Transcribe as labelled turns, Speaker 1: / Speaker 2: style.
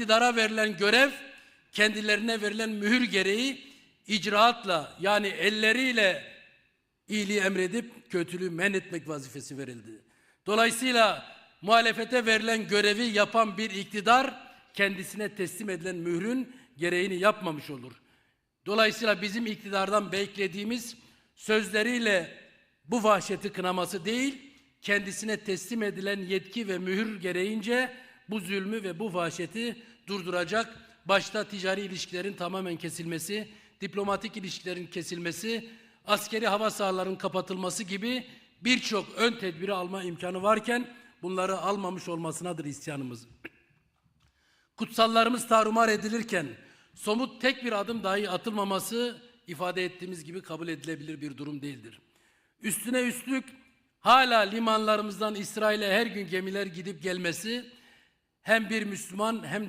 Speaker 1: iktidara verilen görev kendilerine verilen mühür gereği icraatla yani elleriyle iyiliği emredip kötülüğü men etmek vazifesi verildi. Dolayısıyla muhalefete verilen görevi yapan bir iktidar kendisine teslim edilen mührün gereğini yapmamış olur. Dolayısıyla bizim iktidardan beklediğimiz sözleriyle bu vahşeti kınaması değil, kendisine teslim edilen yetki ve mühür gereğince bu zulmü ve bu vahşeti durduracak, başta ticari ilişkilerin tamamen kesilmesi, diplomatik ilişkilerin kesilmesi, askeri hava sahalarının kapatılması gibi birçok ön tedbiri alma imkanı varken bunları almamış olmasınadır isyanımız. Kutsallarımız tarumar edilirken somut tek bir adım dahi atılmaması ifade ettiğimiz gibi kabul edilebilir bir durum değildir. Üstüne üstlük hala limanlarımızdan İsrail'e her gün gemiler gidip gelmesi hem bir Müslüman hem